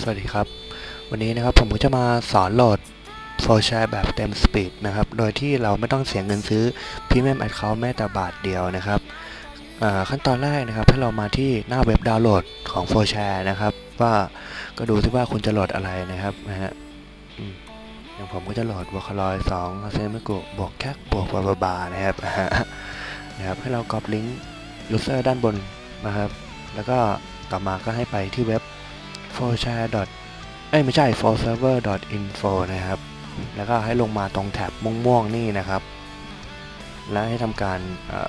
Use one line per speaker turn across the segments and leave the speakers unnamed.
สวัสดีครับ วันนี้นะครับผมก็จะมาสอนโหลดโฟลแชร์แบบเต็มสปีดนะครับ โดยที่เราไม่ต้องเสียเงินซื้อ Premium Account แม้แต่บาทเดียวนะครับขั้นตอนแรกนะครับให้เรามาที่หน้าเว็บดาวน์โหลดของโฟลแชร์นะครับ ว่าก็ดูที่ว่าคุณจะโหลดอะไรนะครับนะฮะอย่างผมก็จะโหลดวอคลอย2เซมิกุบวกแคกบวกบาบาบานะครับนะครับให้เรากรอบลิงก์ user ด้านบนนะครับ แล้วก็ต่อมาก็ให้ไปที่เว็บ f o r s h a r e เอ้ยไม่ใช่ f o r server info นะครับ แล้วก็ให้ลงมาตรงแท็บม่วงๆนี่นะครับ แล้วให้ทำการ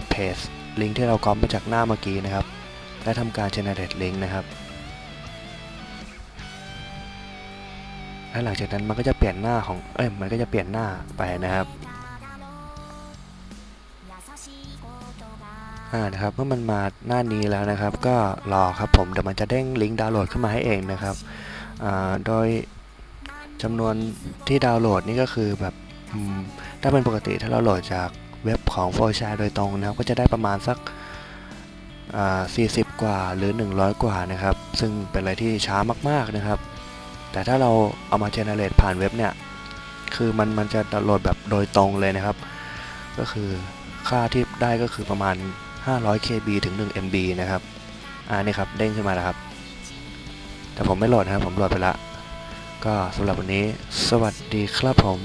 เพจลิงก์ที่เราก๊อปมาจากหน้าเมื่อกี้นะครับ และทำการ generate link นะครับและหลังจากนั้นมันก็จะเปลี่ยนหน้าของ เอ้ย มันก็จะเปลี่ยนหน้าไปนะครับ อ่านะครับเมื่อมันมาหน้านี้แล้วนะครับ ก็รอครับผมเดี๋ยวมันจะเด้งลิงก์ดาวน์โหลดขึ้นมาให้เองนะครับอ่าโดยจำนวนที่ดาวน์โหลดนี่ก็คือแบบถ้าเป็นปกติถ้าเราโหลดจากเว็บของ f o r s h a r e โดยตรงนะครับก็จะได้ประมาณสักอ่า40 กว่าหรือ 100 กว่านะครับ ซึ่งเป็นอะไรที่ช้ามากๆนะครับ แต่ถ้าเราเอามา generate ผ่านเว็บเนี่ย คือมันมันจะดาวน์โหลดแบบโดยตรงเลยนะครับ ก็คือ ค่าที่ได้ก็คือประมาณ 500 KB ถึง 1 MB นะครับ อ่านี่ครับเด้งขึ้นมาแล้วครับ แต่ผมไม่โหลดนะครับ ผมโหลดไปละ ก็สำหรับวันนี้ สวัสดีครับผม